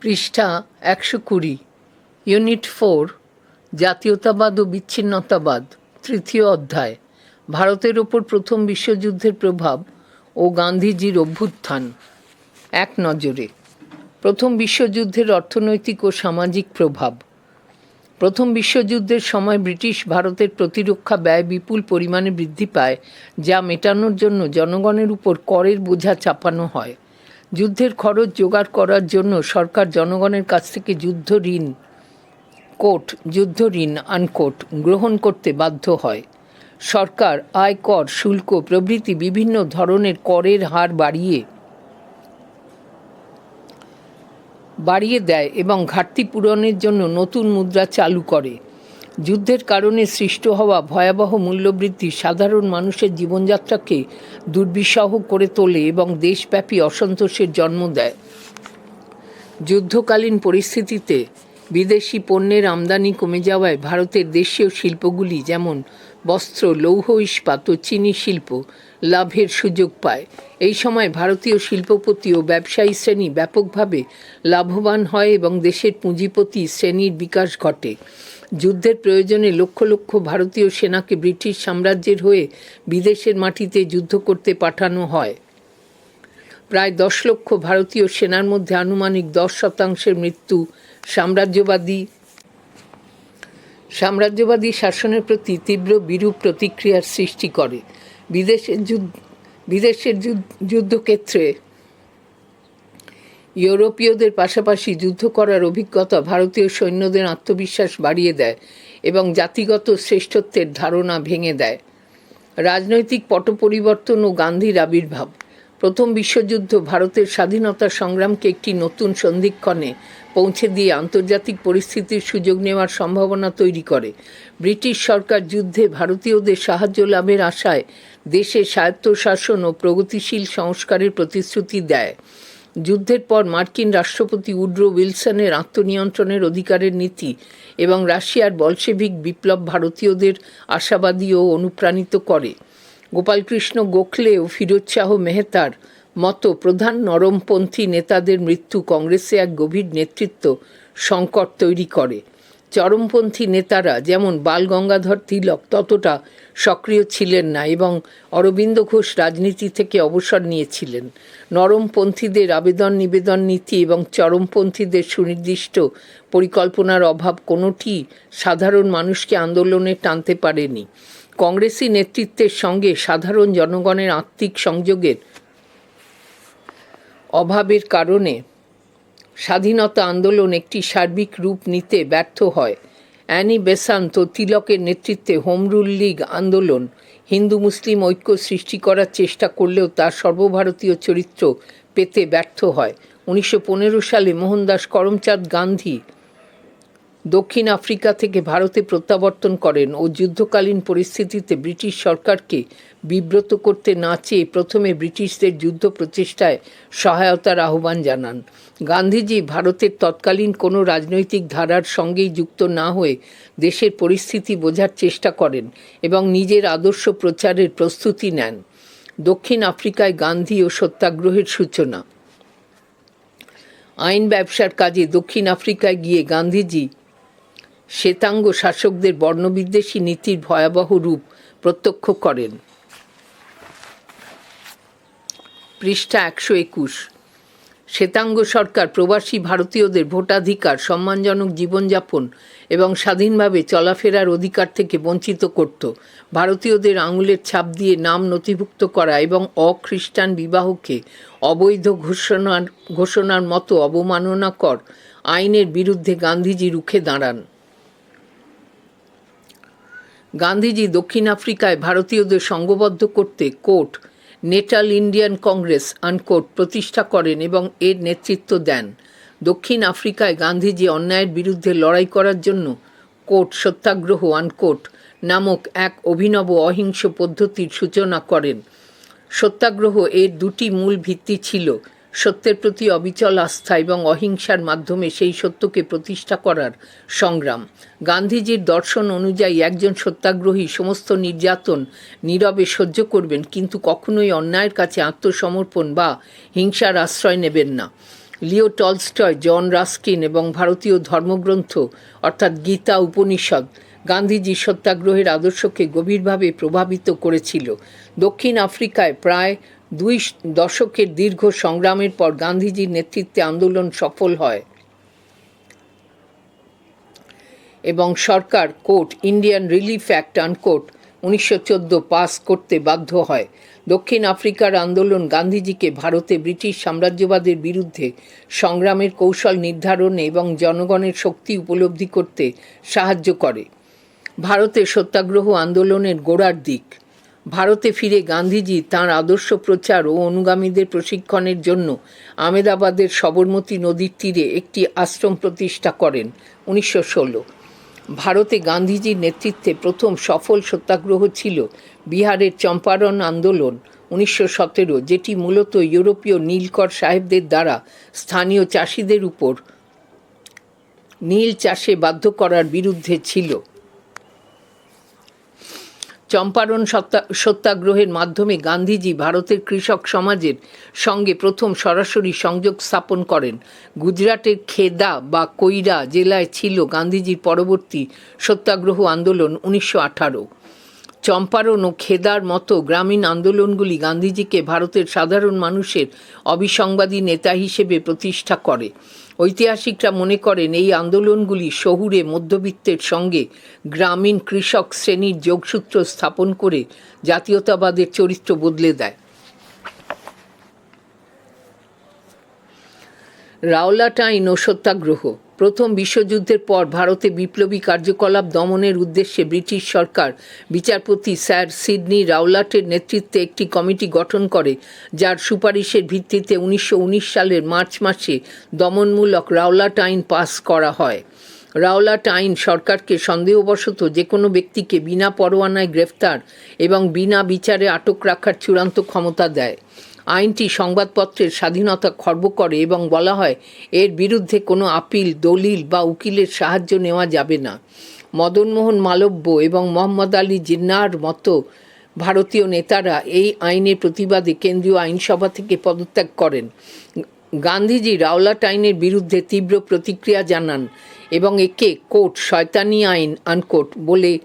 পৃষ্ঠা একশো কুড়ি, ইউনিট ফোর, জাতীয়তাবাদ ও বিচ্ছিন্নতাবাদ, তৃতীয় অধ্যায়, ভারতের ওপর প্রথম বিশ্বযুদ্ধের প্রভাব ও গান্ধীজির অভ্যুত্থান, এক নজরে। প্রথম বিশ্বযুদ্ধের অর্থনৈতিক ও সামাজিক প্রভাব। প্রথম বিশ্বযুদ্ধের সময় ব্রিটিশ ভারতের প্রতিরক্ষা ব্যয় বিপুল পরিমাণে বৃদ্ধি পায়, যা মেটানোর জন্য জনগণের উপর করের বোঝা চাপানো হয়। যুদ্ধের খরচ জোগাড় করার জন্য সরকার জনগণের কাছ থেকে যুদ্ধ ঋণ কোট যুদ্ধ ঋণ আনকোট গ্রহণ করতে বাধ্য হয়। সরকার আয়কর, শুল্ক প্রভৃতি বিভিন্ন ধরনের করের হার বাড়িয়ে বাড়িয়ে দেয় এবং ঘাটতি পূরণের জন্য নতুন মুদ্রা চালু করে। যুদ্ধের কারণে সৃষ্ট হওয়া ভয়াবহ মূল্যবৃদ্ধি সাধারণ মানুষের জীবনযাত্রাকে দুর্বিষহ করে তোলে এবং দেশব্যাপী অসন্তোষের জন্ম দেয়। যুদ্ধকালীন পরিস্থিতিতে বিদেশি পণ্যের আমদানি কমে যাওয়ায় ভারতের দেশীয় শিল্পগুলি যেমন বস্ত্র, লৌহ ইস্পাত ও চিনি শিল্প লাভের সুযোগ পায়। এই সময় ভারতীয় শিল্পপতি ও ব্যবসায়ী শ্রেণি ব্যাপকভাবে লাভবান হয় এবং দেশের পুঁজিপতি শ্রেণির বিকাশ ঘটে। যুদ্ধের প্রয়োজনে লক্ষ লক্ষ ভারতীয় সেনাকে ব্রিটিশ সাম্রাজ্যের হয়ে বিদেশের মাটিতে যুদ্ধ করতে পাঠানো হয়। প্রায় দশ লক্ষ ভারতীয় সেনার মধ্যে আনুমানিক দশ শতাংশের মৃত্যু সাম্রাজ্যবাদী। সাম্রাজ্যবাদী শাসনের প্রতি তীব্র বিরূপ প্রতিক্রিয়ার সৃষ্টি করে। বিদেশের যুদ্ধ, বিদেশের যুদ্ধক্ষেত্রে ইউরোপীয়দের পাশাপাশি যুদ্ধ করার অভিজ্ঞতা ভারতীয় সৈন্যদের আত্মবিশ্বাস বাড়িয়ে দেয় এবং জাতিগত শ্রেষ্ঠত্বের ধারণা ভেঙে দেয়। রাজনৈতিক পট পরিবর্তন ও গান্ধীর আবির্ভাব। প্রথম বিশ্বযুদ্ধ ভারতের স্বাধীনতা সংগ্রামকে একটি নতুন সন্ধিক্ষণে পৌঁছে দিয়ে আন্তর্জাতিক পরিস্থিতির সুযোগ নেওয়ার সম্ভাবনা তৈরি করে। ব্রিটিশ সরকার যুদ্ধে ভারতীয়দের সাহায্য লাভের আশায় দেশে স্বায়ত্তশাসন ও প্রগতিশীল সংস্কারের প্রতিশ্রুতি দেয়। যুদ্ধের পর মার্কিন রাষ্ট্রপতি উড্রো উইলসনের আত্মনিয়ন্ত্রণের অধিকারের নীতি এবং রাশিয়ার বলশেভিক বিপ্লব ভারতীয়দের আশাবাদী ও অনুপ্রাণিত করে। গোপালকৃষ্ণ গোখলে ও ফিরোজ শাহ মেহতার মতো প্রধান নরমপন্থী নেতাদের মৃত্যু কংগ্রেসে এক গভীর নেতৃত্ব সংকট তৈরি করে। চরমপন্থী নেতারা, যেমন বাল গঙ্গাধর তিলক, ততটা সক্রিয় ছিলেন না এবং অরবিন্দ ঘোষ রাজনীতি থেকে অবসর নিয়েছিলেন। নরমপন্থীদের আবেদন নিবেদন নীতি এবং চরমপন্থীদের সুনির্দিষ্ট পরিকল্পনার অভাব কোনোটি সাধারণ মানুষকে আন্দোলনে টানতে পারেনি। কংগ্রেসি নেতৃত্বের সঙ্গে সাধারণ জনগণের আত্মিক সংযোগের অভাবের কারণে স্বাধীনতা আন্দোলন একটি সার্বিক রূপ নিতে ব্যর্থ হয়। অ্যানি বেসান্ত তিলকের নেতৃত্বে হোমরুল লীগ আন্দোলন হিন্দু মুসলিম ঐক্য সৃষ্টি করার চেষ্টা করলেও তার সর্বভারতীয় চরিত্র পেতে ব্যর্থ হয়। উনিশশো পনেরো সালে মোহনদাস করমচাঁদ গান্ধী দক্ষিণ আফ্রিকা থেকে ভারতে প্রত্যাবর্তন করেন ও যুদ্ধকালীন পরিস্থিতিতে ব্রিটিশ সরকারকে বিব্রত করতে না চেয়ে প্রথমে ব্রিটিশদের যুদ্ধ প্রচেষ্টায় সহায়তার আহ্বান জানান। গান্ধীজি ভারতের তৎকালীন কোনো রাজনৈতিক ধারার সঙ্গেই যুক্ত না হয়ে দেশের পরিস্থিতি বোঝার চেষ্টা করেন এবং নিজের আদর্শ প্রচারের প্রস্তুতি নেন। দক্ষিণ আফ্রিকায় গান্ধী ও সত্যাগ্রহের সূচনা। আইন ব্যবসার কাজে দক্ষিণ আফ্রিকায় গিয়ে গান্ধীজি শ্বেতাঙ্গ শাসকদের বর্ণবিদ্বেষী নীতির ভয়াবহ রূপ প্রত্যক্ষ করেন। পৃষ্ঠা একশো একুশ। শ্বেতাঙ্গ সরকার প্রবাসী ভারতীয়দের ভোটাধিকার, সম্মানজনক জীবনযাপন এবং স্বাধীনভাবে চলাফেরার অধিকার থেকে বঞ্চিত করত। ভারতীয়দের আঙুলের ছাপ দিয়ে নাম নথিভুক্ত করা এবং অখ্রিস্টান বিবাহকে অবৈধ ঘোষণার ঘোষণার মতো অবমাননাকর আইনের বিরুদ্ধে গান্ধীজি রুখে দাঁড়ান। গান্ধীজি দক্ষিণ আফ্রিকায় ভারতীয়দের সংঘবদ্ধ করতে quote, Natal Indian Congress unquote প্রতিষ্ঠা করেন এবং এর নেতৃত্ব দেন। দক্ষিণ আফ্রিকায় গান্ধীজি অন্যায়ের বিরুদ্ধে লড়াই করার জন্য কোর্ট সত্যাগ্রহ আনকোট নামক এক অভিনব অহিংস পদ্ধতির সূচনা করেন। সত্যাগ্রহ এর দুটি মূল ভিত্তি ছিল সত্যের প্রতি অবিচল আস্থা এবং অহিংসার মাধ্যমে সেই সত্যকে প্রতিষ্ঠা করার সংগ্রাম। গান্ধীজির দর্শন অনুযায়ী একজন সত্যাগ্রহী সমস্ত নির্যাতন নীরবে সহ্য করবেন, কিন্তু কখনোই অন্যায়ের কাছে আত্মসমর্পণ বা হিংসার আশ্রয় নেবেন না। লিও টলস্টয়, জন রাস্কিন এবং ভারতীয় ধর্মগ্রন্থ, অর্থাৎ গীতা উপনিষদ গান্ধীজির সত্যাগ্রহের আদর্শকে গভীরভাবে প্রভাবিত করেছিল। দক্ষিণ আফ্রিকায় প্রায় দুই দশকের দীর্ঘ সংগ্রামের পর গান্ধীজির নেতৃত্বে আন্দোলন সফল হয়। এবং সরকার, quote, Indian Relief Act unquote উনিশশো চোদ্দ পাস করতে বাধ্য হয়। দক্ষিণ আফ্রিকার আন্দোলন গান্ধীজিকে ভারতে ব্রিটিশ সাম্রাজ্যবাদের বিরুদ্ধে সংগ্রামের কৌশল নির্ধারণে এবং জনগণের শক্তি উপলব্ধি করতে সাহায্য করে। ভারতে সত্যাগ্রহ আন্দোলনের গোড়ার দিক। ভারতে ফিরে গান্ধীজি তাঁর আদর্শ প্রচার ও অনুগামীদের প্রশিক্ষণের জন্য আমেদাবাদের সবরমতী নদীর তীরে একটি আশ্রম প্রতিষ্ঠা করেন উনিশশো ষোলো। ভারতে গান্ধীজির নেতৃত্বে প্রথম সফল সত্যাগ্রহ ছিল বিহারের চম্পারণ আন্দোলন উনিশশো সতেরো, যেটি মূলত ইউরোপীয় নীলকর সাহেবদের দ্বারা স্থানীয় চাষিদের উপর নীল চাষে বাধ্য করার বিরুদ্ধে ছিল। চম্পারণ সত্যা সত্যাগ্রহের মাধ্যমে গান্ধীজি ভারতের কৃষক সমাজের সঙ্গে প্রথম সরাসরি সংযোগ স্থাপন করেন। গুজরাটের খেদা বা কৈরা জেলায় ছিল গান্ধীজির পরবর্তী সত্যাগ্রহ আন্দোলন উনিশশো আঠারো। চম্পারণ ও খেদার মতো গ্রামীণ আন্দোলনগুলি গান্ধীজিকে ভারতের সাধারণ মানুষের অবিসংবাদী নেতা হিসেবে প্রতিষ্ঠা করে। ঐতিহাসিকরা মনে করেন এই আন্দোলনগুলি শহুরে মধ্যবিত্তের সঙ্গে গ্রামীণ কৃষক শ্রেণির যোগসূত্র স্থাপন করে জাতীয়তাবাদের চরিত্র বদলে দেয়। রাওলাটাইন ও সত্যাগ্রহ প্রথম বিশ্বযুদ্ধের পর ভারতে বিপ্লবী কার্যকলাপ দমনের উদ্দেশ্যে ব্রিটিশ সরকার বিচারপতি স্যার সিডনি রাওলাটের নেতৃত্বে একটি কমিটি গঠন করে, যার সুপারিশের ভিত্তিতে উনিশশো উনিশ সালের মার্চ মাসে দমনমূলক রাওলাট আইন পাস করা হয়। রাওলাট আইন সরকারকে সন্দেহবশত যে কোনো ব্যক্তিকে বিনা পরোয়ানায় গ্রেফতার এবং বিনা বিচারে আটক রাখার চূড়ান্ত ক্ষমতা দেয়। আইনটি সংবাদপত্রের স্বাধীনতা খর্ব করে এবং বলা হয়, এর বিরুদ্ধে কোনো আপিল, দলিল বা উকিলের সাহায্য নেওয়া যাবে না। মদনমোহন মালব্য এবং মোহাম্মদ আলী জিন্নার মতো ভারতীয় নেতারা এই আইনের প্রতিবাদে কেন্দ্রীয় আইনসভা থেকে পদত্যাগ করেন। গান্ধীজি রাওলাট আইনের বিরুদ্ধে তীব্র প্রতিক্রিয়া জানান এবং একে, কোর্ট, শয়তানি আইন আনকোট বলে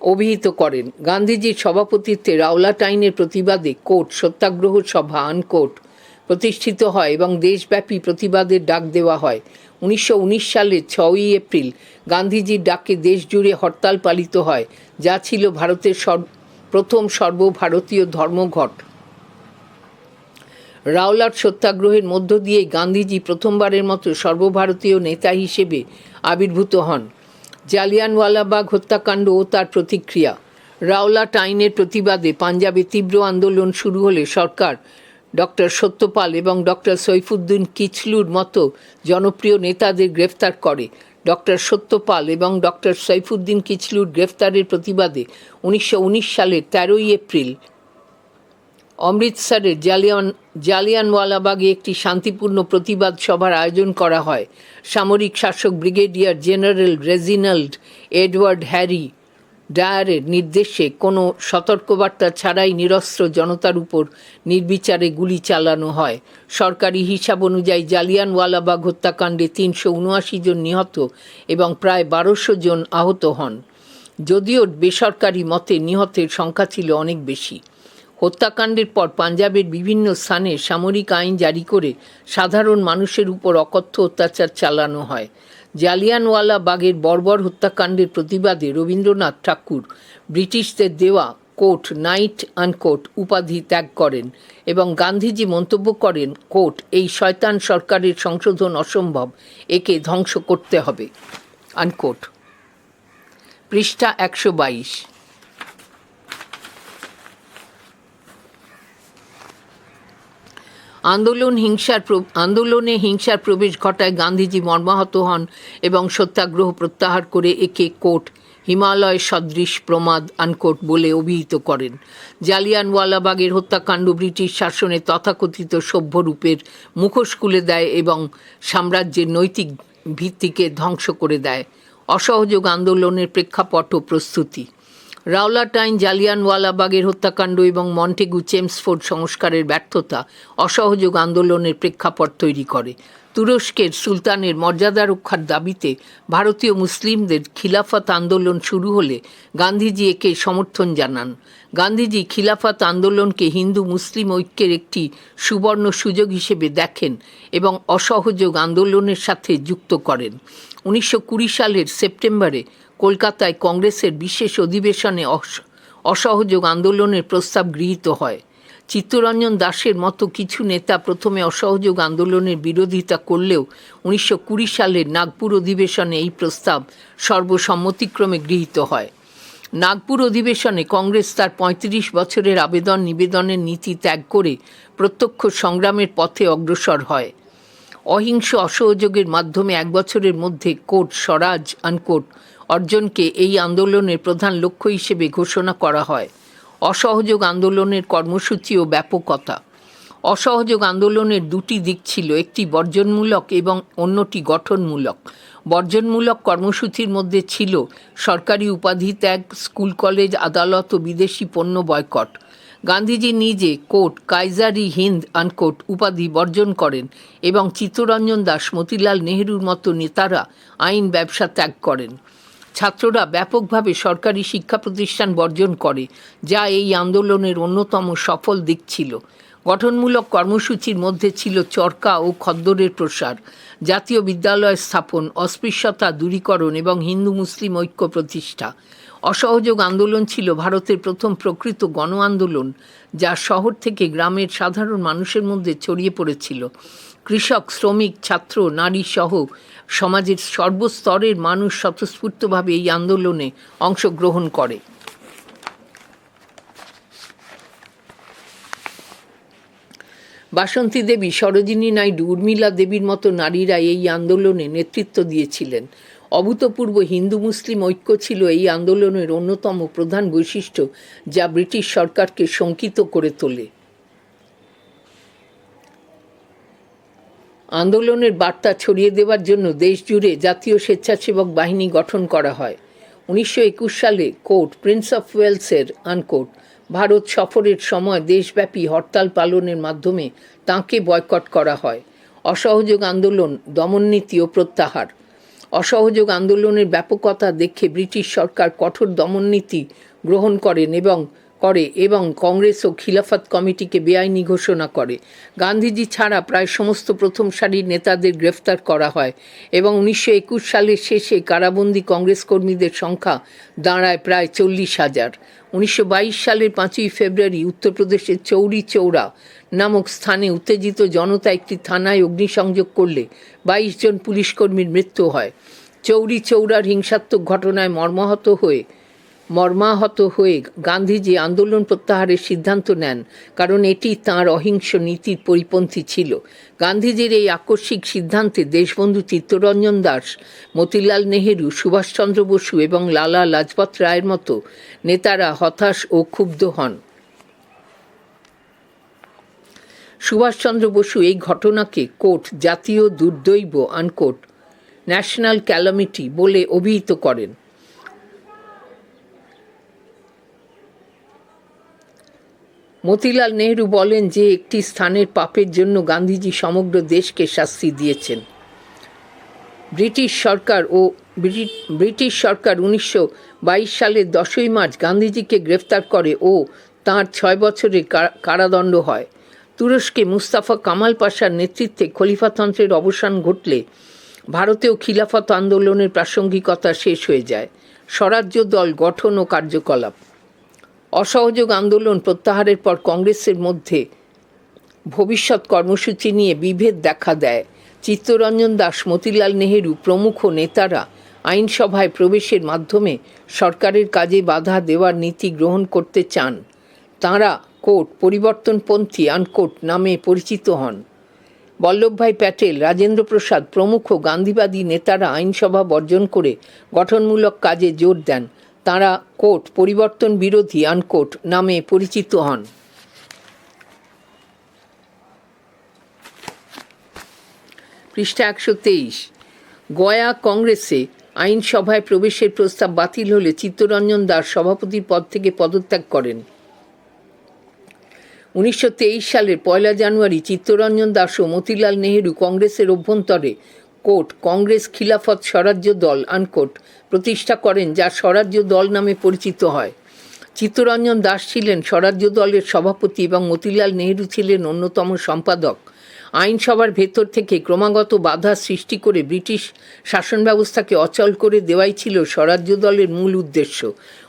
অভিহিত করেন। গান্ধীজির সভাপতিত্বে রাওলাট আইনের প্রতিবাদে কোর্ট, সত্যাগ্রহ সভা আনকোট প্রতিষ্ঠিত হয় এবং দেশব্যাপী প্রতিবাদের ডাক দেওয়া হয়। উনিশশো উনিশ সালের ছয়ই এপ্রিল গান্ধীজির ডাকে দেশজুড়ে হরতাল পালিত হয়, যা ছিল ভারতের সর্ব প্রথম সর্বভারতীয় ধর্মঘট। রাওলাট সত্যাগ্রহের মধ্য দিয়েই গান্ধীজি প্রথমবারের মতো সর্বভারতীয় নেতা হিসেবে আবির্ভূত হন। জালিয়ানওয়ালাবাগ হত্যাকাণ্ড ও তার প্রতিক্রিয়া। রাওলাট আইনের প্রতিবাদে পাঞ্জাবে তীব্র আন্দোলন শুরু হলে সরকার ডক্টর সত্যপাল এবং ডক্টর সৈফুদ্দিন কিচলুর মতো জনপ্রিয় নেতাদের গ্রেফতার করে। ডক্টর সত্যপাল এবং ডক্টর সৈফুদ্দিন কিচলুর গ্রেফতারের প্রতিবাদে উনিশশো উনিশ সালের তেরোই এপ্রিল অমৃতসরের জালিয়ান, জালিয়ানওয়ালাবাগে একটি শান্তিপূর্ণ প্রতিবাদ সভার আয়োজন করা হয়। সামরিক শাসক brigadier general Reginald Edward Harry ডায়ারের নির্দেশে কোনো সতর্কবার্তা ছাড়াই নিরস্ত্র জনতার উপর নির্বিচারে গুলি চালানো হয়। সরকারি হিসাব অনুযায়ী জালিয়ানওয়ালাবাগ হত্যাকাণ্ডে তিনশো উনআশি জন নিহত এবং প্রায় বারোশো জন আহত হন। যদিও বেসরকারি মতে নিহতের সংখ্যা ছিল অনেক বেশি। হত্যাকাণ্ডের পর পাঞ্জাবের বিভিন্ন স্থানে সামরিক আইন জারি করে সাধারণ মানুষের উপর অকথ্য অত্যাচার চালানো হয়। জালিয়ানওয়ালা বাগের বর্বর হত্যাকাণ্ডের প্রতিবাদে রবীন্দ্রনাথ ঠাকুর ব্রিটিশদের দেওয়া কোর্ট নাইট আনকোট উপাধি ত্যাগ করেন এবং গান্ধীজি মন্তব্য করেন, কোর্ট, এই শয়তান সরকারের সংশোধন অসম্ভব, একে ধ্বংস করতে হবে। আনকোট পৃষ্ঠা একশো বাইশ। আন্দোলন, হিংসার আন্দোলনে হিংসার প্রবেশ ঘটায় গান্ধীজি মর্মাহত হন এবং সত্যাগ্রহ প্রত্যাহার করে একে কোট হিমালয় সদৃশ প্রমাদ আনকোট বলে অভিহিত করেন। জালিয়ানওয়ালাবাগের হত্যাকাণ্ড ব্রিটিশ শাসনে তথাকথিত সভ্যরূপের মুখোশ খুলে দেয় এবং সাম্রাজ্যের নৈতিক ভিত্তিকে ধ্বংস করে দেয়। অসহযোগ আন্দোলনের প্রেক্ষাপট ও প্রস্তুতি। রাওলাটাইন জালিয়ানওয়ালাবাগের হত্যাকাণ্ড এবং মন্টেগু চেমসফোর্ড সংস্কারের ব্যর্থতা অসহযোগ আন্দোলনের প্রেক্ষাপট তৈরি করে। তুরস্কের সুলতানের মর্যাদা রক্ষার দাবিতে ভারতীয় মুসলিমদের খিলাফত আন্দোলন শুরু হলে গান্ধীজি একে সমর্থন জানান। গান্ধীজি খিলাফত আন্দোলনকে হিন্দু মুসলিম ঐক্যের একটি সুবর্ণ সুযোগ হিসেবে দেখেন এবং অসহযোগ আন্দোলনের সাথে যুক্ত করেন। উনিশশো কুড়ি সালের সেপ্টেম্বরে কলকাতায় কংগ্রেসের বিশেষ অধিবেশনে অস- অসহযোগ আন্দোলনের প্রস্তাব গৃহীত হয়। চিত্তরঞ্জন দাসের মতো কিছু নেতা প্রথমে অসহযোগ আন্দোলনের বিরোধিতা করলেও উনিশশো কুড়ি সালের নাগপুর অধিবেশনে এই প্রস্তাব সর্বসম্মতিক্রমে গৃহীত হয়। নাগপুর অধিবেশনে কংগ্রেস তার পঁয়ত্রিশ বছরের আবেদন নিবেদনের নীতি ত্যাগ করে প্রত্যক্ষ সংগ্রামের পথে অগ্রসর হয়। অহিংস অসহযোগের মাধ্যমে এক বছরের মধ্যে কোর্ট স্বরাজ আনকোট অর্জনকে এই আন্দোলনের প্রধান লক্ষ্য হিসেবে ঘোষণা করা হয়। অসহযোগ আন্দোলনের কর্মসূচি ও ব্যাপকতা। অসহযোগ আন্দোলনের দুটি দিক ছিল, একটি বর্জনমূলক এবং অন্যটি গঠনমূলক। বর্জনমূলক কর্মসূচির মধ্যে ছিল সরকারি উপাধি ত্যাগ, স্কুল কলেজ, আদালত ও বিদেশি পণ্য বয়কট। গান্ধীজি নিজে, কোট, কাইজারি হিন্দ, আনকোট, উপাধি বর্জন করেন এবং চিত্তরঞ্জন দাস, মতিলাল নেহেরুর মতো নেতারা আইন ব্যবসা ত্যাগ করেন। ছাত্ররা ব্যাপকভাবে সরকারি শিক্ষা প্রতিষ্ঠান বর্জন করে, যা এই আন্দোলনের অন্যতম সফল দিক ছিল। গঠনমূলক কর্মসূচির মধ্যে ছিল চরকা ও খদ্দরের প্রসার, জাতীয় বিদ্যালয় স্থাপন, অস্পৃশ্যতা দূরীকরণ এবং হিন্দু মুসলিম ঐক্য প্রতিষ্ঠা। অসহযোগ আন্দোলন ছিল ভারতের প্রথম প্রকৃত গণ আন্দোলন যা শহর থেকে গ্রামের সাধারণ মানুষের মধ্যে ছড়িয়ে পড়েছিল। কৃষক, শ্রমিক, ছাত্র, নারী সহ সমাজের সর্বস্তরের মানুষ স্বতঃস্ফূর্তভাবে এই আন্দোলনে অংশগ্রহণ করে। বাসন্তী দেবী, সরোজিনী নাইডু, উর্মিলা দেবীর মতো নারীরা এই আন্দোলনে নেতৃত্ব দিয়েছিলেন। অভূতপূর্ব হিন্দু মুসলিম ঐক্য ছিল এই আন্দোলনের অন্যতম প্রধান বৈশিষ্ট্য, যা ব্রিটিশ সরকারকে শঙ্কিত করে তোলে। আন্দোলনের বার্তা ছড়িয়ে দেওয়ার জন্য দেশজুড়ে জাতীয় স্বেচ্ছাসেবক বাহিনী গঠন করা হয়। উনিশশো একুশ সালে কোর্ট, প্রিন্স অফ ওয়েলসের আনকোট ভারত সফরের সময় দেশব্যাপী হরতাল পালনের মাধ্যমে তাঁকে বয়কট করা হয়। অসহযোগ আন্দোলন, দমননীতি ও প্রত্যাহার। অসহযোগ আন্দোলনের ব্যাপকতা দেখে ব্রিটিশ সরকার কঠোর দমননীতি গ্রহণ করেন এবং করে এবং কংগ্রেস ও খিলাফত কমিটিকে বেআইনি ঘোষণা করে। গান্ধীজি ছাড়া প্রায় সমস্ত প্রথম সারির নেতাদের গ্রেফতার করা হয় এবং উনিশশো একুশ সালের শেষে কারাবন্দী কংগ্রেস কর্মীদের সংখ্যা দাঁড়ায় প্রায় চল্লিশ হাজার। উনিশশো সালের পাঁচই ফেব্রুয়ারি উত্তরপ্রদেশের চৌরি চৌড়া নামক স্থানে উত্তেজিত জনতা একটি থানায় অগ্নিসংযোগ করলে বাইশ জন পুলিশকর্মীর মৃত্যু হয়। চৌরি চৌড়ার হিংসাত্মক ঘটনায় মর্মাহত হয়ে মর্মাহত হয়ে গান্ধীজি আন্দোলন প্রত্যাহারের সিদ্ধান্ত নেন, কারণ এটি তাঁর অহিংস নীতির পরিপন্থী ছিল। গান্ধীজির এই আকস্মিক সিদ্ধান্তে দেশবন্ধু চিত্তরঞ্জন দাস, মতিলাল নেহেরু, সুভাষচন্দ্র বসু এবং লালা লাজপত রায়ের মতো নেতারা হতাশ ও ক্ষুব্ধ হন। সুভাষচন্দ্র বসু এই ঘটনাকে কোর্ট জাতীয় দুর্দৈব আনকোট ন্যাশনাল ক্যালামিটি বলে অভিহিত করেন। মতিলাল নেহরু বলেন যে একটি স্থানের পাপের জন্য গান্ধীজি সমগ্র দেশকে শাস্তি দিয়েছেন। ব্রিটিশ সরকার ও ব্রিটিশ সরকার উনিশশো বাইশ সালের দশই মার্চ গান্ধীজিকে গ্রেফতার করে ও তাঁর ছয় বছরের কারাদণ্ড হয়। তুরস্কে মুস্তাফা কামাল পাশার নেতৃত্বে খলিফাতন্ত্রের অবসান ঘটলে ভারতেও খিলাফত আন্দোলনের প্রাসঙ্গিকতা শেষ হয়ে যায়। স্বরাজ্য দল গঠন ও কার্যকলাপ অসহযোগ আন্দোলন প্রত্যাহারের পর কংগ্রেসের মধ্যে ভবিষ্যৎ কর্মসূচি নিয়ে বিভেদ দেখা দেয়। চিত্তরঞ্জন দাস, মতিলাল নেহেরু প্রমুখ নেতারা আইনসভায় প্রবেশের মাধ্যমে সরকারের কাজে বাধা দেওয়ার নীতি গ্রহণ করতে চান। তাঁরা কোর্ট, পরিবর্তনপন্থী আনকোট নামে পরিচিত হন। বল্লভভাই প্যাটেল, রাজেন্দ্র প্রসাদ প্রমুখ গান্ধীবাদী নেতারা আইনসভা বর্জন করে গঠনমূলক কাজে জোর দেন। তাঁরা কোর্ট, পরিবর্তন বিরোধী আনকোট নামে পরিচিত হন। পৃষ্ঠা একশো তেইশ। গয়া কংগ্রেসে আইনসভায় প্রবেশের প্রস্তাব বাতিল হলে চিত্তরঞ্জন দাস সভাপতির পদ থেকে পদত্যাগ করেন। উনিশশো তেইশ সালের পয়লা জানুয়ারি চিত্তরঞ্জন দাস ও মতিলাল নেহেরু কংগ্রেসের অভ্যন্তরে কোট কংগ্রেস খিলাফত স্বরাজ্য দল আনকোট প্রতিষ্ঠা করেন, যা স্বরাজ্য দল নামে পরিচিত হয়। চিত্তরঞ্জন দাস ছিলেন স্বরাজ্য দলের সভাপতি এবং মতিলাল নেহেরু ছিলেন অন্যতম সম্পাদক। আইনসভার ভেতর থেকে ক্রমাগত বাধা সৃষ্টি করে ব্রিটিশ শাসন ব্যবস্থাকে অচল করে দেওয়াই ছিল স্বরাজ্য দলের মূল উদ্দেশ্য।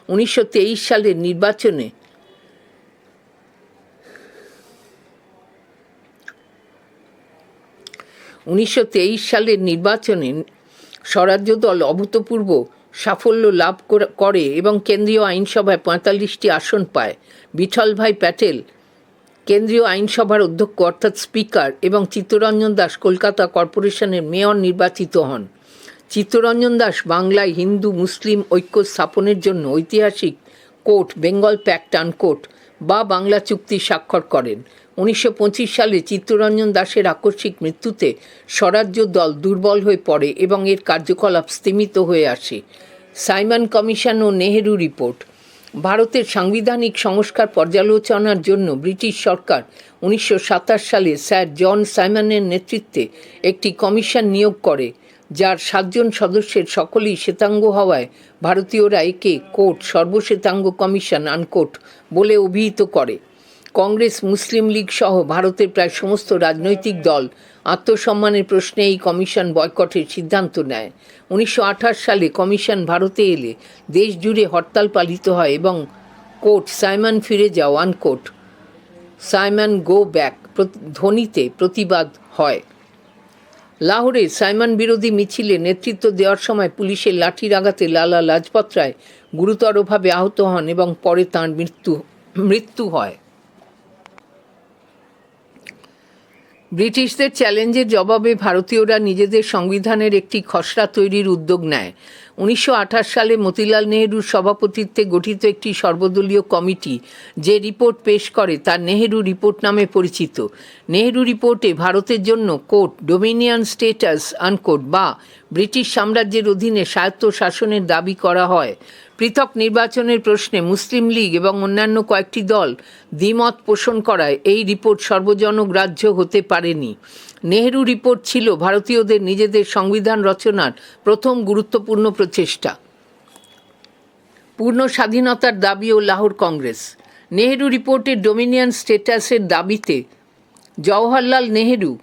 উনিশশো তেইশ সালের নির্বাচনে উনিশশো তেইশ সালের নির্বাচনে স্বরাজ্য দল অভূতপূর্ব সাফল্য লাভ করে এবং কেন্দ্রীয় আইনসভায় পঁয়তাল্লিশটি আসন পায়। বিঠলভাই প্যাটেল, কেন্দ্রীয় আইনসভার অধ্যক্ষ অর্থাৎ স্পিকার এবং চিত্তরঞ্জন দাস কলকাতা কর্পোরেশনের মেয়র নির্বাচিত হন। চিত্তরঞ্জন দাস বাংলায় হিন্দু, মুসলিম ঐক্য স্থাপনের জন্য ঐতিহাসিক কোর্ট, বেঙ্গল প্যাক্ট আনকোট বা বাংলা চুক্তি স্বাক্ষর করেন। উনিশশো পঁচিশ সালে চিত্তরঞ্জন দাসের আকস্মিক মৃত্যুতে স্বরাজ্য দল দুর্বল হয়ে পড়ে এবং এর কার্যকলাপ স্তীমিত হয়ে আসে। সাইমন কমিশন ও নেহেরু রিপোর্ট। ভারতের সাংবিধানিক সংস্কার পর্যালোচনার জন্য ব্রিটিশ সরকার উনিশশো সাতাশ সালে স্যার জন সাইমনের নেতৃত্বে একটি কমিশন নিয়োগ করে। যার সাতজন সদস্যের সকলেই শ্বেতাঙ্গ হওয়ায় ভারতীয়রা একে কোর্ট, সর্বশ্বেতাঙ্গ কমিশন আনকোট বলে অভিহিত করে। কংগ্রেস, মুসলিম লীগ সহ ভারতের প্রায় সমস্ত রাজনৈতিক দল আত্মসম্মানের প্রশ্নে এই কমিশন বয়কটের সিদ্ধান্ত নেয়। উনিশশো আঠাশ সালে কমিশন ভারতে এলে দেশ জুড়ে হরতাল পালিত হয় এবং কোর্ট, সাইমন ফিরে যাও আনকোট সাইমন গো ব্যাক ধ্বনিতে প্রতিবাদ হয়। লাহোরে সাইমন বিরোধী মিছিলে নেতৃত্ব দেওয়ার সময় পুলিশের লাঠির আঘাতে লালা লাজপত রায় গুরুতরভাবে আহত হন এবং পরে তাঁর মৃত্যু মৃত্যু হয়। ব্রিটিশদের চ্যালেঞ্জের জবাবে ভারতীয়রা নিজেদের সংবিধানের একটি খসড়া তৈরির উদ্যোগ নেয়। উনিশশো আঠাশ সালে মতিলাল নেহেরুর সভাপতিত্বে গঠিত একটি সর্বদলীয় কমিটি যে রিপোর্ট পেশ করে তা নেহেরু রিপোর্ট নামে পরিচিত। নেহেরু রিপোর্টে ভারতের জন্য কোর্ট, ডোমিনিয়ন স্টেটাস আনকোট বা ব্রিটিশ সাম্রাজ্যের অধীনে স্বায়ত্ত শাসনের দাবি করা হয়। পৃথক নির্বাচনের প্রশ্নে মুসলিম লীগ এবং অন্যান্য কয়েকটি দল দ্বিমত পোষণ করায় এই রিপোর্ট সর্বজনগ্রাহ্য হতে পারেনি। নেহেরু রিপোর্ট ছিল ভারতীয়দের নিজেদের সংবিধান রচনার প্রথম গুরুত্বপূর্ণ প্রচেষ্টা। পূর্ণ স্বাধীনতার দাবি ও লাহোর কংগ্রেস। নেহেরু রিপোর্টের ডোমিনিয়ন স্টেটাসের দাবিতে জওহরলাল নেহেরু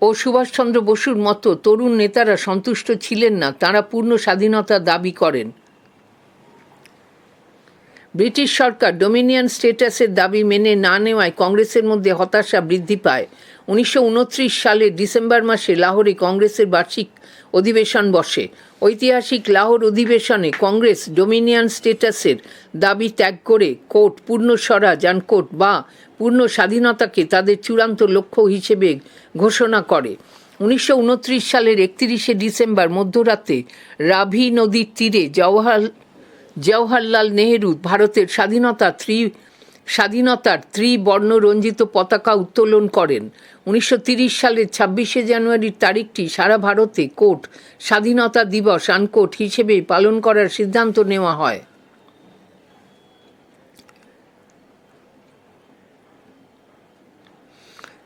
ও সুভাষচন্দ্র বসুর মতো তরুণ নেতারা সন্তুষ্ট ছিলেন না, তারা পূর্ণ স্বাধীনতার দাবি করেন। ব্রিটিশ সরকার ডোমিনিয়ন স্টেটাসের দাবি মেনে না নেওয়ায় কংগ্রেসের মধ্যে হতাশা বৃদ্ধি পায়। উনিশশো সালের ডিসেম্বর মাসে লাহোরে কংগ্রেসের বার্ষিক অধিবেশন বসে। ঐতিহাসিক লাহোর অধিবেশনে কংগ্রেস ডোমিনিয়ন স্টেটাসের দাবি ত্যাগ করে কোর্ট পূর্ণ স্বরাজ আনকোট বা পূর্ণ স্বাধীনতাকে তাদের চূড়ান্ত লক্ষ্য হিসেবে ঘোষণা করে। উনিশশো উনত্রিশ সালের একত্রিশে ডিসেম্বর মধ্যরাতে রাভি নদীর তীরে জওয়াহর জওহরলাল নেহেরু ভারতের স্বাধীনতা ত্রি, স্বাধীনতার ত্রিবর্ণরঞ্জিত পতাকা উত্তোলন করেন। উনিশশো সালের ছাব্বিশে জানুয়ারির তারিখটি সারা ভারতে কোর্ট স্বাধীনতা দিবস আনকোট হিসেবে পালন করার সিদ্ধান্ত নেওয়া হয়।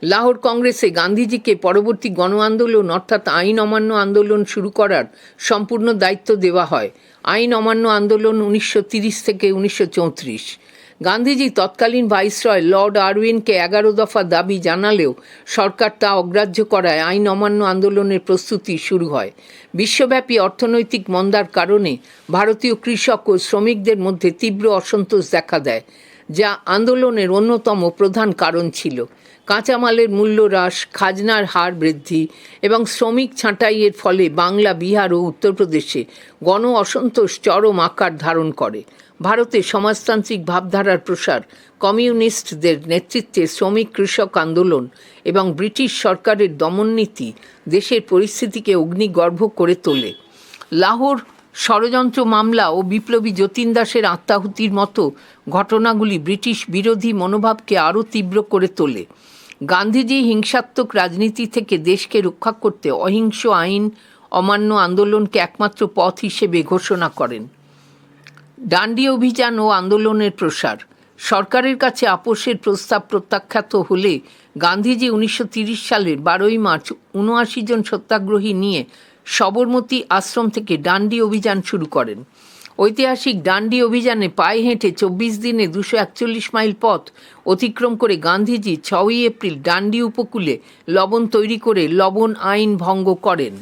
লাহোর কংগ্রেসে গান্ধীজিকে পরবর্তী গণ আন্দোলন অর্থাৎ আইন অমান্য আন্দোলন শুরু করার সম্পূর্ণ দায়িত্ব দেওয়া হয়। আইন অমান্য আন্দোলন উনিশশো থেকে উনিশশো চৌত্রিশ। গান্ধীজি তৎকালীন ভাইসরয় লর্ড আরউইনকে এগারো দফা দাবি জানালেও সরকার তা অগ্রাহ্য করায় আইন অমান্য আন্দোলনের প্রস্তুতি শুরু হয়। বিশ্বব্যাপী অর্থনৈতিক মন্দার কারণে ভারতীয় কৃষক ও শ্রমিকদের মধ্যে তীব্র অসন্তোষ দেখা দেয়, যা আন্দোলনের অন্যতম প্রধান কারণ ছিল। কাঁচামালের মূল্য হ্রাস, খাজনার হার বৃদ্ধি এবং শ্রমিক ছাঁটাইয়ের ফলে বাংলা, বিহার ও উত্তরপ্রদেশে গণ অসন্তোষ চরম আকার ধারণ করে। ভারতে সমাজতান্ত্রিক ভাবধারার প্রসার, কমিউনিস্টদের নেতৃত্বে শ্রমিক কৃষক আন্দোলন এবং ব্রিটিশ সরকারের দমননীতি দেশের পরিস্থিতিকে অগ্নিগর্ভ করে তোলে। লাহোর ষড়যন্ত্র মামলা ও বিপ্লবী যতীন দাসের আত্মাহুতির মতো ঘটনাগুলি ব্রিটিশ বিরোধী মনোভাবকে আরও তীব্র করে তোলে। গান্ধীজি হিংসাত্মক রাজনীতি থেকে দেশকে রক্ষা করতে অহিংস আইন, অমান্য আন্দোলনকে একমাত্র পথ হিসেবে ঘোষণা করেন। ডান্ডি অভিযান ও আন্দোলনের প্রসার। সরকারের কাছে আপোষের প্রস্তাব প্রত্যাখ্যাত হলে গান্ধীজি উনিশশো সালের বারোই মার্চ উনআশি জন সত্যাগ্রহী নিয়ে সবরমতী আশ্রম থেকে ডান্ডি অভিযান শুরু করেন। ঐতিহাসিক ডান্ডি অভিযানে পায়ে হেঁটে চব্বিশ দিনে দুশো একচল্লিশ মাইল পথ অতিক্রম করে গান্ধীজি ছয়ই এপ্রিল ডান্ডি উপকূলে লবণ তৈরি করে লবণ আইন ভঙ্গ করেন।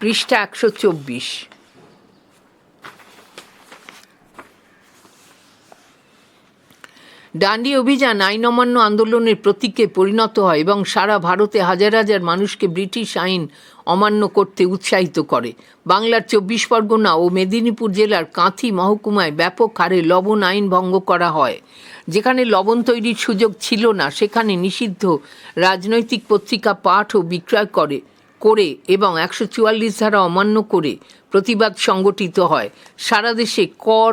পৃষ্ঠা একশো চব্বিশ। ডান্ডি অভিযান আইন অমান্য আন্দোলনের প্রতীকে পরিণত হয় এবং সারা ভারতে হাজার হাজার মানুষকে ব্রিটিশ আইন অমান্য করতে উৎসাহিত করে। বাংলার চব্বিশ পরগনা ও মেদিনীপুর জেলার কাঁথি মহকুমায় ব্যাপক হারে লবণ আইন ভঙ্গ করা হয়। যেখানে লবণ তৈরির সুযোগ ছিল না, সেখানে নিষিদ্ধ রাজনৈতিক পত্রিকা পাঠ ও বিক্রয় করে করে এবং একশো চুয়াল্লিশ ধারা অমান্য করে প্রতিবাদ সংগঠিত হয়। সারা দেশে কর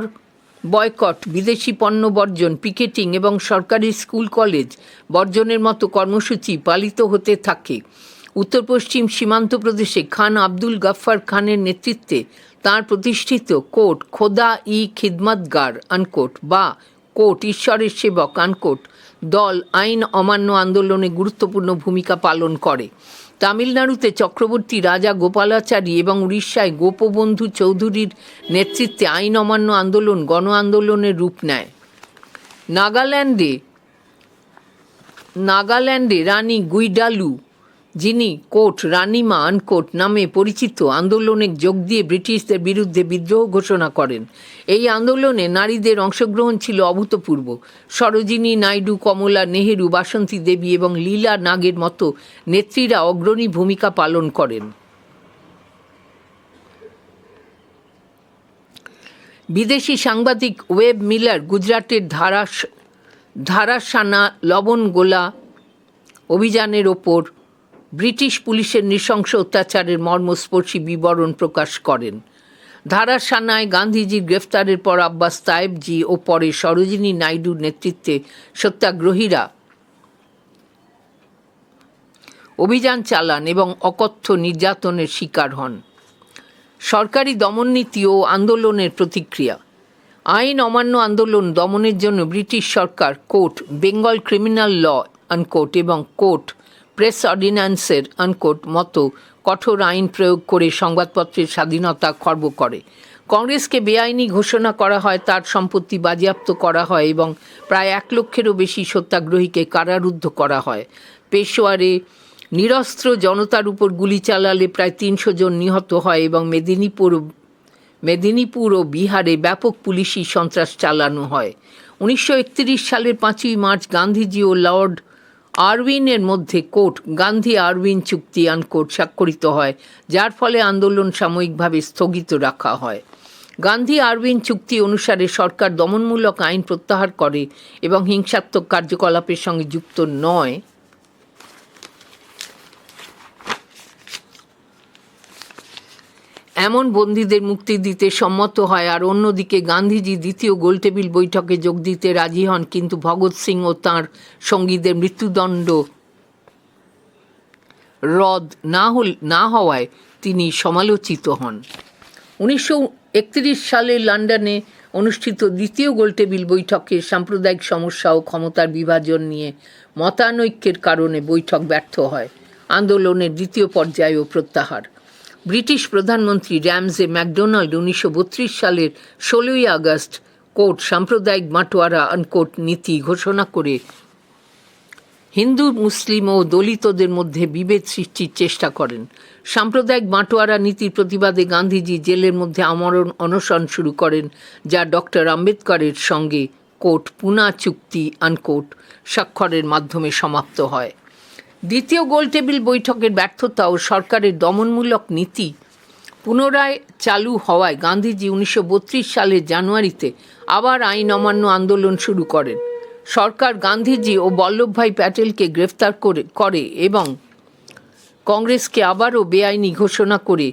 বয়কট, বিদেশি পণ্য বর্জন, পিকেটিং এবং সরকারি স্কুল, কলেজ বর্জনের মতো কর্মসূচি পালিত হতে থাকে। উত্তর পশ্চিম সীমান্ত প্রদেশে খান আব্দুল গাফফার খানের নেতৃত্বে তাঁর প্রতিষ্ঠিত কোর্ট খোদা ই খিদমতগার, আনকোট, বা কোর্ট ঈশ্বরের সেবক, আনকোট, দল আইন অমান্য আন্দোলনে গুরুত্বপূর্ণ ভূমিকা পালন করে। তামিলনাড়ুতে চক্রবর্তী রাজা গোপালাচারী এবং উড়িষ্যায় গোপবন্ধু চৌধুরীর নেতৃত্বে আইন অমান্য আন্দোলন, গণ আন্দোলনের রূপ নেয়। নাগাল্যান্ডে নাগাল্যান্ডে রানী গুইডালু যিনি কোট, রানিমা আনকোট নামে পরিচিত, আন্দোলনে যোগ দিয়ে ব্রিটিশদের বিরুদ্ধে বিদ্রোহ ঘোষণা করেন। এই আন্দোলনে নারীদের অংশগ্রহণ ছিল অভূতপূর্ব। সরোজিনী নাইডু, কমলা নেহেরু, বাসন্তী দেবী এবং লীলা নাগের মতো নেত্রীরা অগ্রণী ভূমিকা পালন করেন। বিদেশি সাংবাদিক ওয়েব মিলার গুজরাটের ধারাস, ধারাসানা লবণ গোলা অভিযানের ওপর ব্রিটিশ পুলিশের নৃশংস অত্যাচারের মর্মস্পর্শী বিবরণ প্রকাশ করেন। ধারাসানায় গান্ধীজির গ্রেফতারের পর আব্বাস তায়েবজি ও পরে সরোজিনী নাইডুর নেতৃত্বে সত্যাগ্রহীরা অভিযান চালান এবং অকথ্য নির্যাতনের শিকার হন। সরকারি দমননীতি ও আন্দোলনের প্রতিক্রিয়া। আইন অমান্য আন্দোলন দমনের জন্য ব্রিটিশ সরকার quote, Bengal Criminal Law unquote এবং কোর্ট প্রেস অর্ডিন্যান্সের আনকোট মতো কঠোর আইন প্রয়োগ করে সংবাদপত্রের স্বাধীনতা খর্ব করে। কংগ্রেসকে বেআইনি ঘোষণা করা হয়, তার সম্পত্তি বাজেয়াপ্ত করা হয় এবং প্রায় এক লক্ষেরও বেশি সত্যাগ্রহীকে কারারুদ্ধ করা হয়। পেশোয়ারে নিরস্ত্র জনতার উপর গুলি চালালে প্রায় তিনশো জন নিহত হয় এবং মেদিনীপুর মেদিনীপুর ও বিহারে ব্যাপক পুলিশি সন্ত্রাস চালানো হয়। উনিশশো একত্রিশ সালের পাঁচই মার্চ গান্ধীজি ও লর্ড আরউইনের মধ্যে কোর্ট, গান্ধী আরউইন চুক্তি আনকোট স্বাক্ষরিত হয়, যার ফলে আন্দোলন সাময়িকভাবে স্থগিত রাখা হয়। গান্ধী আরউইন চুক্তি অনুসারে সরকার দমনমূলক আইন প্রত্যাহার করে এবং হিংসাত্মক কার্যকলাপের সঙ্গে যুক্ত নয়। এমন বন্দীদের মুক্তি দিতে সম্মত হয় আর অন্যদিকে গান্ধীজি দ্বিতীয় গোলটেবিল বৈঠকে যোগ দিতে রাজি হন, কিন্তু ভগৎ সিং ও তাঁর সঙ্গীদের মৃত্যুদণ্ড রদ না হল, না হওয়ায় তিনি সমালোচিত হন। উনিশশো একত্রিশ সালে লন্ডনে অনুষ্ঠিত দ্বিতীয় গোলটেবিল বৈঠকে সাম্প্রদায়িক সমস্যা ও ক্ষমতার বিভাজন নিয়ে মতানৈক্যের কারণে বৈঠক ব্যর্থ হয়। আন্দোলনের দ্বিতীয় পর্যায়েও প্রত্যাহার। ব্রিটিশ প্রধানমন্ত্রী র্যামজে ম্যাকডোনাল্ড উনিশশো বত্রিশ সালের ষোলোই আগস্ট কোর্ট সাম্প্রদায়িক বাটোয়ারা আনকোট নীতি ঘোষণা করে। হিন্দু, মুসলিম ও দলিতদের মধ্যে বিভেদ সৃষ্টির চেষ্টা করেন। সাম্প্রদায়িক বাঁটোয়ারা নীতির প্রতিবাদে গান্ধীজি জেলের মধ্যে আমরণ অনশন শুরু করেন, যা ডক্টর আম্বেদকরের সঙ্গে কোর্ট পুনা চুক্তি আনকোট স্বাক্ষরের মাধ্যমে সমাপ্ত হয়। দ্বিতীয় গোলটেবিল বৈঠকের ব্যর্থতা ও সরকারের দমনমূলক নীতি পুনরায় চালু হওয়ায় গান্ধীজি উনিশশো বত্রিশ সালের জানুয়ারিতে আবার আইন অমান্য আন্দোলন শুরু করেন। সরকার গান্ধীজি ও বল্লভভাই প্যাটেলকে গ্রেফতার করে করে এবং কংগ্রেসকে আবারও বেআইনি ঘোষণা করে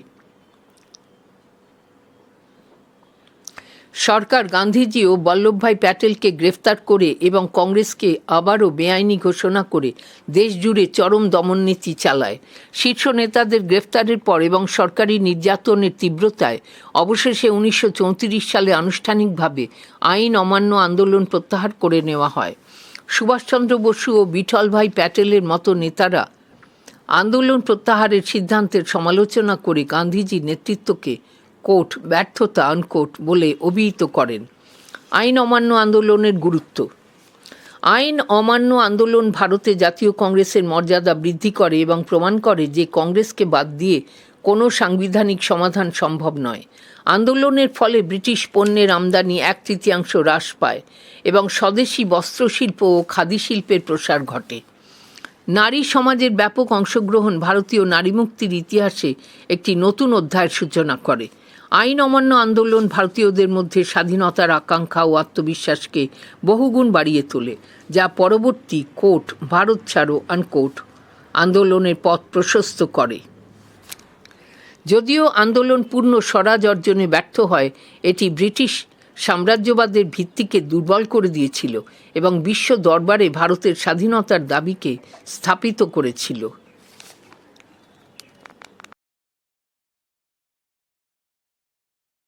সরকার গান্ধীজি ও বল্লভভাই প্যাটেলকে গ্রেফতার করে এবং কংগ্রেসকে আবারও বেআইনি ঘোষণা করে দেশ জুড়ে চরম দমননীতি চালায়। শীর্ষ নেতাদের গ্রেফতারের পর এবং সরকারি নির্যাতনের তীব্রতায় অবশেষে উনিশশো চৌত্রিশ সালে আনুষ্ঠানিকভাবে আইন অমান্য আন্দোলন প্রত্যাহার করে নেওয়া হয়। সুভাষচন্দ্র বসু ও বিঠলভাই প্যাটেলের মতো নেতারা আন্দোলন প্রত্যাহারের সিদ্ধান্তের সমালোচনা করে গান্ধীজির নেতৃত্বকে কোর্ট, ব্যর্থতা আনকোট বলে অভিহিত করেন। আইন অমান্য আন্দোলনের গুরুত্ব। আইন অমান্য আন্দোলন ভারতে জাতীয় কংগ্রেসের মর্যাদা বৃদ্ধি করে এবং প্রমাণ করে যে কংগ্রেসকে বাদ দিয়ে কোনো সাংবিধানিক সমাধান সম্ভব নয়। আন্দোলনের ফলে ব্রিটিশ পণ্যের আমদানি এক তৃতীয়াংশ হ্রাস পায় এবং স্বদেশি বস্ত্রশিল্প ও খাদি শিল্পের প্রসার ঘটে। নারী সমাজের ব্যাপক অংশগ্রহণ ভারতীয় নারী মুক্তির ইতিহাসে একটি নতুন অধ্যায়ের সূচনা করে। আইন অমান্য আন্দোলন ভারতীয়দের মধ্যে স্বাধীনতার আকাঙ্ক্ষা ও আত্মবিশ্বাসকে বহুগুণ বাড়িয়ে তোলে, যা পরবর্তী কোর্ট ভারত ছাড়ো আনকোট আন্দোলনের পথ প্রশস্ত করে। যদিও আন্দোলন পূর্ণ স্বরাজ অর্জনে ব্যর্থ হয়, এটি ব্রিটিশ সাম্রাজ্যবাদের ভিত্তিকে দুর্বল করে দিয়েছিল এবং বিশ্ব দরবারে ভারতের স্বাধীনতার দাবিকে স্থাপিত করেছিল।